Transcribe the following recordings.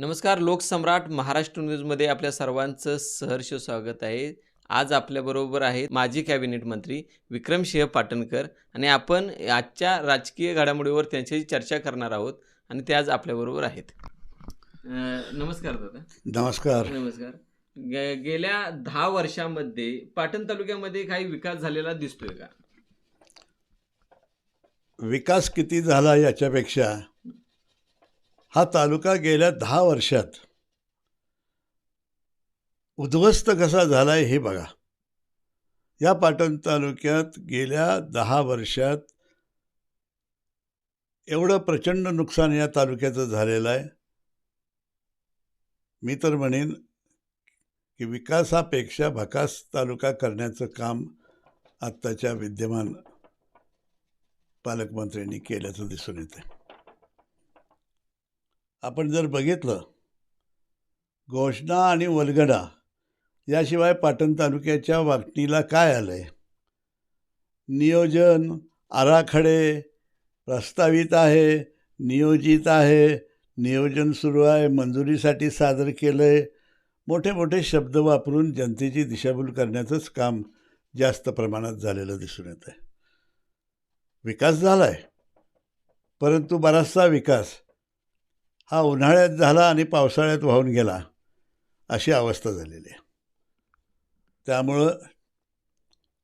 नमस्कार लोकसम्राट महाराष्ट्र न्यूजमध्ये आपल्या सर्वांचं सहर्ष स्वागत आहे. आज आपल्याबरोबर आहेत माजी कॅबिनेट मंत्री विक्रमसिंह पाटणकर आणि आपण आजच्या राजकीय घडामोडीवर त्यांच्याशी चर्चा करणार आहोत आणि ते आज आपल्याबरोबर आहेत. नमस्कार दादा. नमस्कार. नमस्कार. गे गेल्या दहा वर्षामध्ये पाटण तालुक्यामध्ये काही विकास झालेला दिसतोय का? विकास किती झाला याच्यापेक्षा हा तालुका गेल्या दहा वर्षात उद्ध्वस्त कसा झाला आहे हे बघा. या पाटण तालुक्यात गेल्या दहा वर्षात एवढं प्रचंड नुकसान या तालुक्याचं झालेलं आहे. मी तर म्हणेन की विकासापेक्षा भकास तालुका करण्याचं काम आत्ताच्या विद्यमान पालकमंत्र्यांनी केल्याचं दिसून येतं आपण जर बघितलं घोषणा आणि वलगडा याशिवाय पाटण तालुक्याच्या वाटणीला काय आलं आहे नियोजन आराखडे प्रस्तावित आहे नियोजित आहे नियोजन सुरू आहे मंजुरीसाठी सादर केलं आहे मोठे मोठे शब्द वापरून जनतेची दिशाभूल करण्याचंच काम जास्त प्रमाणात झालेलं दिसून येतं आहे विकास झाला आहे परंतु बराचसा विकास हा उन्हाळ्यात झाला आणि पावसाळ्यात वाहून गेला अशी अवस्था झालेली आहे. त्यामुळं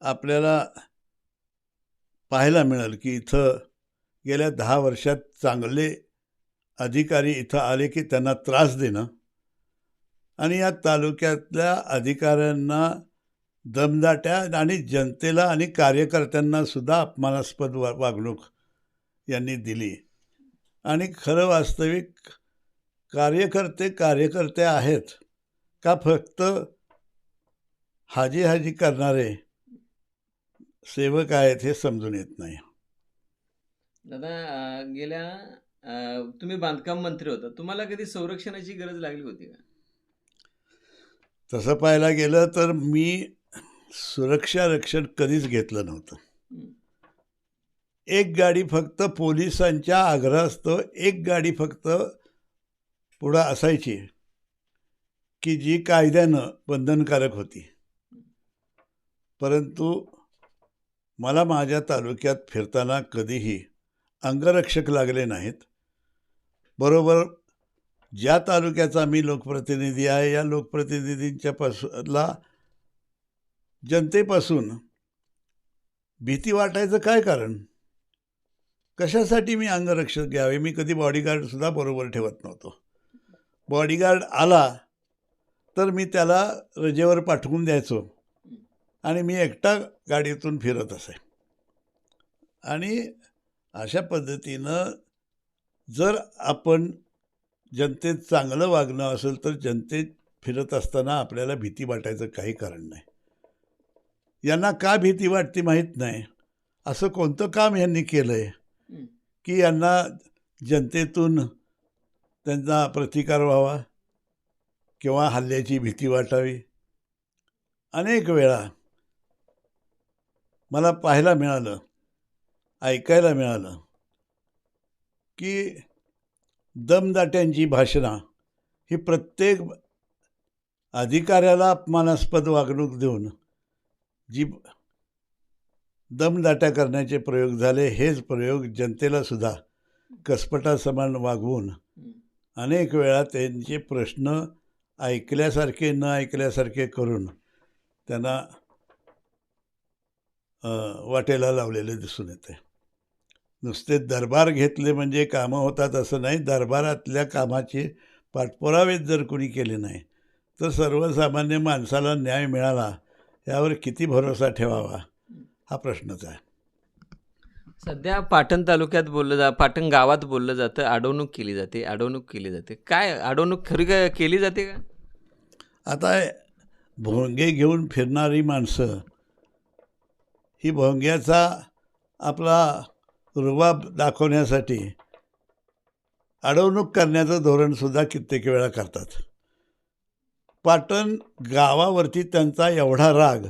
आपल्याला पाहायला मिळेल की इथं गेल्या दहा वर्षात चांगले अधिकारी इथं आले की त्यांना त्रास देणं आणि या तालुक्यातल्या अधिकाऱ्यांना दमदाट्या आणि जनतेला आणि कार्यकर्त्यांनासुद्धा अपमानास्पद वा वागणूक यांनी दिली. आणि खरं वास्तविक कार्यकर्ते कार्यकर्ते आहेत का फक्त हाजी हाजी करणारे सेवक आहेत हे समजून येत नाही. दादा गेल्या तुम्ही बांधकाम मंत्री होता. तुम्हाला कधी संरक्षणाची गरज लागली होती का? तसं पाहायला गेलं तर मी सुरक्षा रक्षण कधीच घेतलं नव्हतं. एक गाडी फक्त पोलिसांच्या आग्रहास्तव एक गाडी फक्त पुढं असायची की जी कायद्यानं बंधनकारक होती. परंतु मला माझ्या तालुक्यात फिरताना कधीही अंगरक्षक लागले नाहीत. बरोबर ज्या तालुक्याचा मी लोकप्रतिनिधी आहे या लोकप्रतिनिधींच्या पासूनला जनतेपासून भीती वाटायचं काय कारण? कशासाठी मी अंगरक्षक घ्यावे? मी कधी बॉडीगार्डसुद्धा बरोबर ठेवत नव्हतो. बॉडीगार्ड आला तर मी त्याला रजेवर पाठवून द्यायचो आणि मी एकटा गाडीतून फिरत असे. आणि अशा पद्धतीनं जर आपण जनतेत चांगलं वागणं असेल तर जनतेत फिरत असताना आपल्याला भीती वाटायचं काही कारण नाही. यांना का भीती वाटते माहीत नाही. असं कोणतं काम यांनी केलं आहे की यांना जनतेतून त्यांचा प्रतिकार व्हावा किंवा हल्ल्याची भीती वाटावी. अनेक वेळा मला पाहायला मिळालं ऐकायला मिळालं की दमदाट्यांची भाषणं ही प्रत्येक अधिकाऱ्याला अपमानास्पद वागणूक देऊन जी दमदाट्या करण्याचे प्रयोग झाले हेच प्रयोग जनतेला सुद्धा कसपटासमान वागवून अनेक वेळा त्यांचे प्रश्न ऐकल्यासारखे न ऐकल्यासारखे करून त्यांना वाटेला लावलेले दिसून येते. नुसते दरबार घेतले म्हणजे कामं होतात असं नाही दरबारातल्या कामाचे पाठपुरावेच जर कोणी केले नाही तर सर्वसामान्य माणसाला न्याय मिळाला यावर किती भरोसा ठेवावा? हा प्रश्नच आहे. सध्या पाटण तालुक्यात बोललं जा पाटण गावात बोललं जातं अडवणूक केली जाते अडवणूक केली जाते. काय अडवणूक खरी काय केली जाते का? आता भोंगे घेऊन फिरणारी माणसं ही भोंग्याचा आपला रुबाब दाखवण्यासाठी अडवणूक करण्याचं धोरणसुद्धा कित्येक वेळा करतात. पाटण गावावरती त्यांचा एवढा राग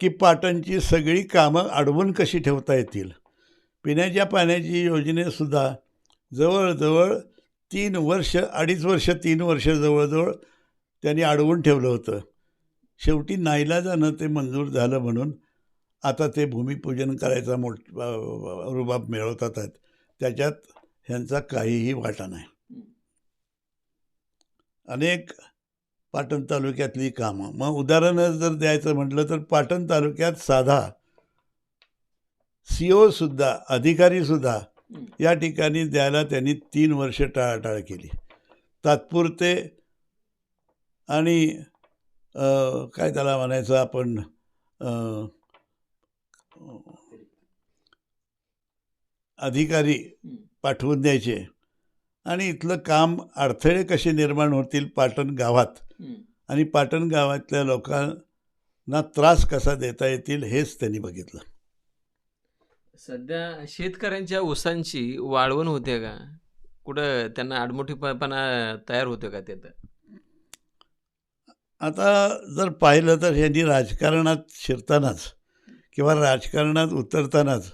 की पाटणची सगळी कामं अडवून कशी ठेवता येतील? पिण्याच्या पाण्याची योजनेसुद्धा जवळजवळ तीन वर्ष अडीच वर्ष तीन वर्ष जवळजवळ त्यांनी अडवून ठेवलं होतं. शेवटी नाईलाजानं ते मंजूर झालं म्हणून आता ते भूमिपूजन करायचा मोठ रुबाब मिळवतात आहेत. त्याच्यात ह्यांचा काहीही वाटा नाही. अनेक पाटण तालुक्यातली कामं. मग उदाहरणं जर द्यायचं म्हटलं तर पाटण तालुक्यात साधा सी सुद्धा अधिकारीसुद्धा या ठिकाणी द्यायला त्यांनी तीन वर्ष टाळाटाळ केली. तात्पुरते आणि काय त्याला म्हणायचं आपण अधिकारी पाठवून द्यायचे. आणि इथलं काम अडथळे कसे निर्माण होतील पाटण गावात? आणि पाटण गावातल्या लोकांना त्रास कसा देता येतील हेच त्यांनी बघितलं. सध्या शेतकऱ्यांच्या ऊसांची वाळवण होते का? कुठं त्यांना आडमोठीपणा तयार होतो का त्यात आता जर पाहिलं तर ह्यांनी राजकारणात शिरतानाच किंवा राजकारणात उतरतानाच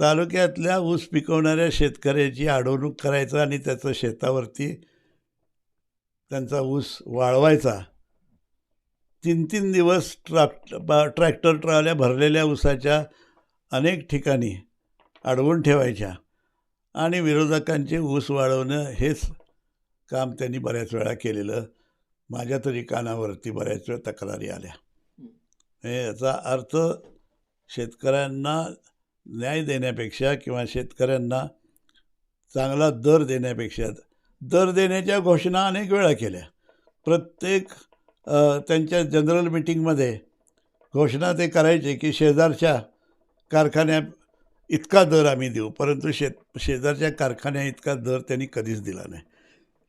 तालुक्यातल्या ऊस पिकवणाऱ्या शेतकऱ्याची अडवणूक करायचं आणि त्याचं शेतावरती त्यांचा ऊस वाळवायचा. तीन तीन दिवस ट्रॅक्ट बा- ट्रॅक्टर ट्रॉल्या भरलेल्या ऊसाच्या अनेक ठिकाणी अडवून ठेवायच्या आणि विरोधकांचे ऊस वाळवणं हेच काम त्यांनी बऱ्याच वेळा केलेलं. माझ्या तरी कानावरती बऱ्याच वेळ तक्रारी आल्या. हे याचा अर्थ शेतकऱ्यांना न्याय देण्यापेक्षा किंवा शेतकऱ्यांना चांगला दर देण्यापेक्षा दर देण्याच्या घोषणा अनेक वेळा केल्या. प्रत्येक त्यांच्या जनरल मिटिंगमध्ये घोषणा ते करायचे की शेजारच्या कारखान्या इतका दर आम्ही देऊ परंतु शेत शेजारच्या कारखान्या इतका दर त्यांनी कधीच दिला नाही.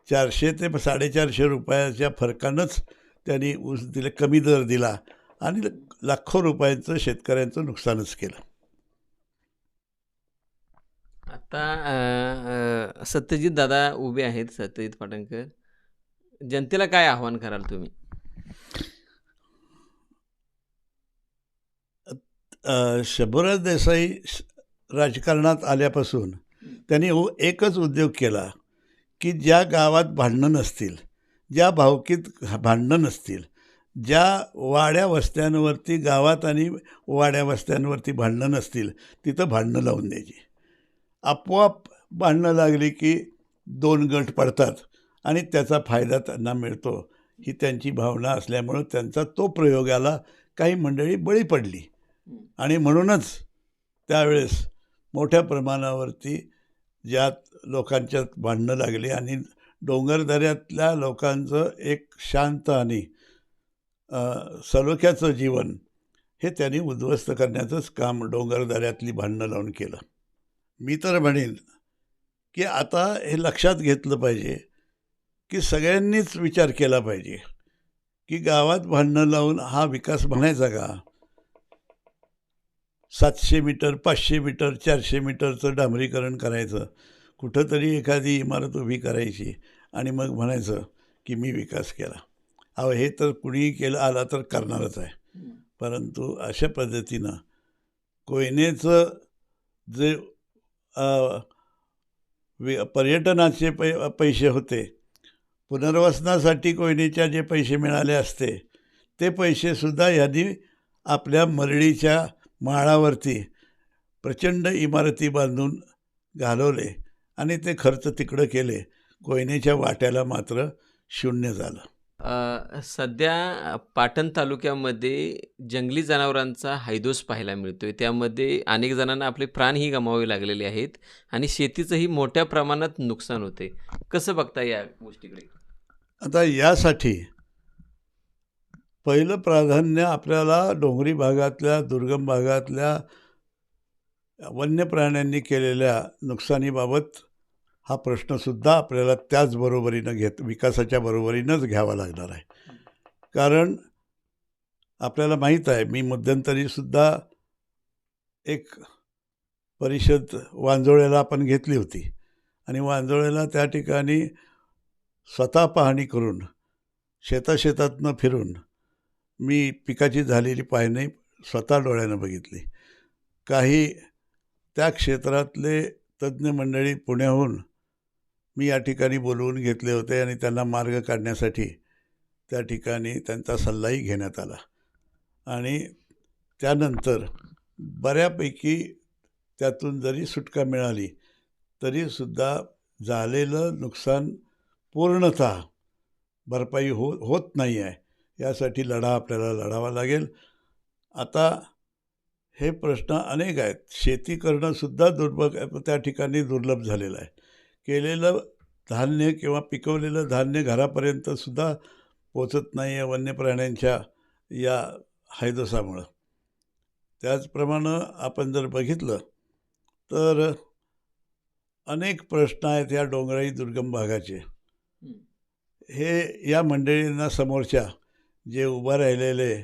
चारशे ते साडेचारशे रुपयाच्या फरकानंच त्यांनी ऊस दिले कमी दर दिला आणि लाखो रुपयांचं शेतकऱ्यांचं नुकसानच केलं. आता सत्यजित दादा उभे आहेत सत्यजित पाटणकर. जनतेला काय आव्हान कराल तुम्ही? शंभूराज देसाई श- राजकारणात आल्यापासून त्यांनी हो एकच उद्योग केला की ज्या गावात भांडणं नसतील ज्या भावकीत भांडणं नसतील ज्या वाड्या वस्त्यांवरती गावात आणि वाड्या वस्त्यांवरती भांडणं नसतील तिथं भांडणं लावून द्यायची. आपोआप भांडणं लागली की दोन गट पडतात आणि त्याचा फायदा त्यांना मिळतो. ही त्यांची भावना असल्यामुळं त्यांचा तो प्रयोगाला काही मंडळी बळी पडली. आणि म्हणूनच त्यावेळेस मोठ्या प्रमाणावरती ज्यात लोकांच्यात भांडणं लागली आणि डोंगरदऱ्यातल्या लोकांचं एक शांत आणि सलोख्याचं जीवन हे त्यांनी उद्ध्वस्त करण्याचंच काम डोंगरदऱ्यातली भांडणं लावून केलं. मी तर म्हणेन की आता हे लक्षात घेतलं पाहिजे की सगळ्यांनीच विचार केला पाहिजे की गावात भांडणं लावून हा विकास म्हणायचा का? सातशे मीटर पाचशे मीटर चारशे मीटरचं डांबरीकरण करायचं. कुठंतरी एखादी इमारत उभी करायची आणि मग म्हणायचं की मी विकास केला. अहो हे तर कुणीही केलं आला तर करणारच आहे. परंतु अशा पद्धतीनं कोयनेचं जे वि- पर्यटनाचे पै पैसे होते. पुनर्वसनासाठी कोयनेच्या जे पैसे मिळाले असते ते पैसेसुद्धा ह्यांनी आपल्या मरळीच्या माळावरती प्रचंड इमारती बांधून घालवले आणि ते खर्च तिकडं केले. कोयनेच्या वाट्याला मात्र शून्य झालं. अ, सध्या पाटण तालुक्यामध्ये जंगली जनावरांचा हैदोस पाहायला मिळतोय. त्यामध्ये अनेक जणांना आपले प्राणही गमावे लागलेले आहेत आणि शेतीचंही मोठ्या प्रमाणात नुकसान होते. कसं बघता या गोष्टीकडे? आता यासाठी पहिलं प्राधान्य आपल्याला डोंगरी भागातल्या दुर्गम भागातल्या वन्य प्राण्यांनी केलेल्या नुकसानीबाबत हा प्रश्नसुद्धा आपल्याला त्याच बरोबरीनं घेत विकासाच्या बरोबरीनंच घ्यावा लागणार आहे. कारण आपल्याला माहीत आहे मी मध्यंतरीसुद्धा एक परिषद वांजोळ्याला आपण घेतली होती. आणि वांजोळ्याला त्या ठिकाणी स्वतः पाहणी करून शेताशेतातनं फिरून मी पिकाची झालेली पाहणी स्वतः डोळ्यानं बघितली. काही त्या क्षेत्रातले तज्ज्ञ मंडळी पुण्याहून मी या ठिकाणी बोलवून घेतले होते आणि त्यांना मार्ग काढण्यासाठी त्या ठिकाणी त्यांचा सल्लाही घेण्यात आला. आणि त्यानंतर बऱ्यापैकी त्यातून जरी सुटका मिळाली तरीसुद्धा झालेलं नुकसान पूर्णतः भरपाई हो होत नाही आहे. यासाठी लढा आपल्याला लढावा लागेल. आता हे प्रश्न अनेक आहेत. शेती करणंसुद्धा दुर्ब त्या ठिकाणी दुर्लभ झालेलं आहे. केलेलं धान्य किंवा पिकवलेलं धान्य घरापर्यंतसुद्धा पोचत नाही आहे वन्य प्राण्यांच्या या हैदोसामुळं त्याचप्रमाणे आपण जर बघितलं तर अनेक प्रश्न आहेत या डोंगराळी दुर्गम भागाचे. हे. या मंडळींना समोरच्या जे उभं राहिलेले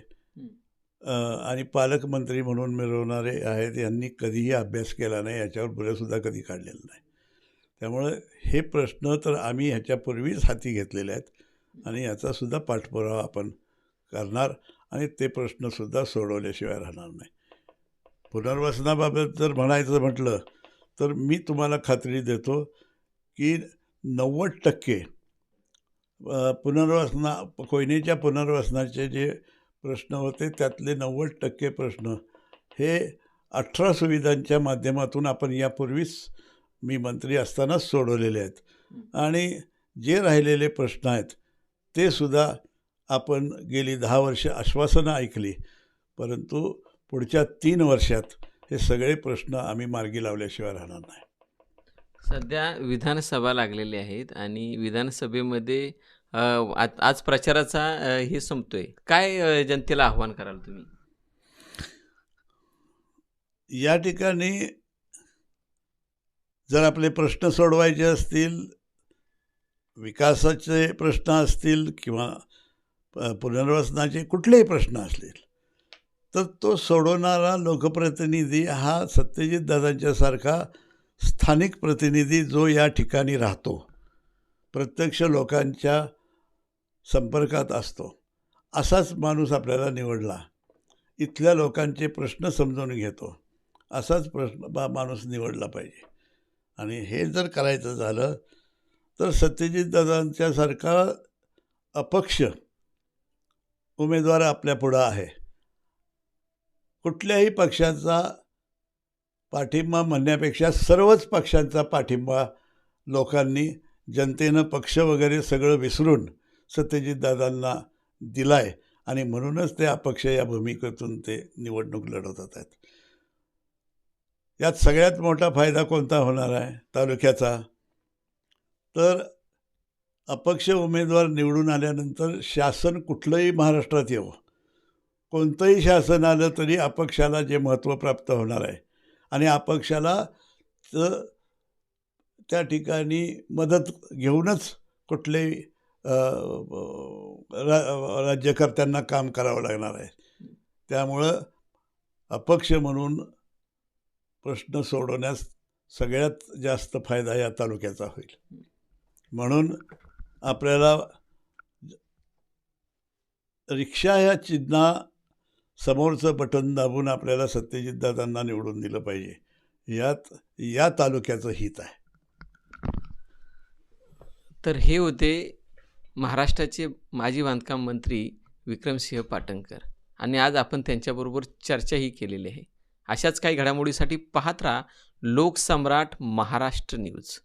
आणि पालकमंत्री म्हणून मिरवणारे आहेत यांनी कधीही अभ्यास केला नाही याच्यावर बुऱ्यासुद्धा कधी काढलेलं नाही. त्यामुळं हे प्रश्न तर आम्ही ह्याच्यापूर्वीच हाती घेतलेले आहेत आणि याचासुद्धा पाठपुरावा आपण करणार आणि ते प्रश्नसुद्धा सोडवल्याशिवाय राहणार नाही. पुनर्वसनाबाबत जर म्हणायचं म्हटलं तर मी तुम्हाला खात्री देतो की नव्वद टक्के पुनर्वसना कोयनेच्या पुनर्वसनाचे जे प्रश्न होते त्यातले नव्वद टक्के प्रश्न हे अठरा सुविधांच्या माध्यमातून आपण यापूर्वीच मी मंत्री असतानाच सोडवलेले आहेत. आणि जे राहिलेले प्रश्न आहेत ते सुद्धा आपण गेली दहा वर्ष आश्वासनं ऐकली. परंतु पुढच्या तीन वर्षात हे सगळे प्रश्न आम्ही मार्गी लावल्याशिवाय राहणार नाही. सध्या विधानसभा लागलेली आहेत आणि विधानसभेमध्ये आज आज प्रचाराचा हे संपतोय. काय जनतेला आव्हान कराल तुम्ही? या ठिकाणी जर आपले प्रश्न सोडवायचे असतील विकासाचे प्रश्न असतील किंवा प- पुनर्वसनाचे कुठलेही प्रश्न असतील तर तो सोडवणारा लोकप्रतिनिधी हा सत्यजित दादांच्यासारखा स्थानिक प्रतिनिधी जो या ठिकाणी राहतो. प्रत्यक्ष लोकांच्या संपर्कात असतो. असाच माणूस आपल्याला निवडला. इथल्या लोकांचे प्रश्न समजून घेतो. असाच प्रश्न बा माणूस निवडला पाहिजे. आणि हे जर करायचं झालं तर सत्यजित दादांच्यासारखा अपक्ष उमेदवार आपल्यापुढं आहे. कुठल्याही पक्षाचा पाठिंबा म्हणण्यापेक्षा सर्वच पक्षांचा पाठिंबा लोकांनी जनतेनं पक्ष वगैरे सगळं विसरून सत्यजित दादांना दिला आहे आणि म्हणूनच ते अपक्ष या भूमिकेतून ते निवडणूक लढवत आहेत. यात सगळ्यात मोठा फायदा कोणता होणार आहे तालुक्याचा? तर अपक्ष उमेदवार निवडून आल्यानंतर शासन कुठलंही महाराष्ट्रात येवं. कोणतंही शासन आलं तरी अपक्षाला जे महत्त्व प्राप्त होणार आहे. आणि अपक्षाला तर त्या ठिकाणी मदत घेऊनच कुठलेही रा राज्यकर्त्यांना काम करावं लागणार आहे. त्यामुळं अपक्ष म्हणून प्रश्न सोडवण्यास सगळ्यात जास्त फायदा या तालुक्याचा होईल. म्हणून आपल्याला रिक्षा या चिन्हा समोरचं बटन दाबून आपल्याला सत्यजित दादांना निवडून दिलं पाहिजे. यात या तालुक्याचं हित आहे. तर हे होते महाराष्ट्राचे माजी बांधकाम मंत्री विक्रमसिंह पाटणकर. आणि आज आपण त्यांच्याबरोबर चर्चाही केलेली आहे. अशाच काही घडामोडीसाठी पाहत राहा लोकसम्राट महाराष्ट्र न्यूज.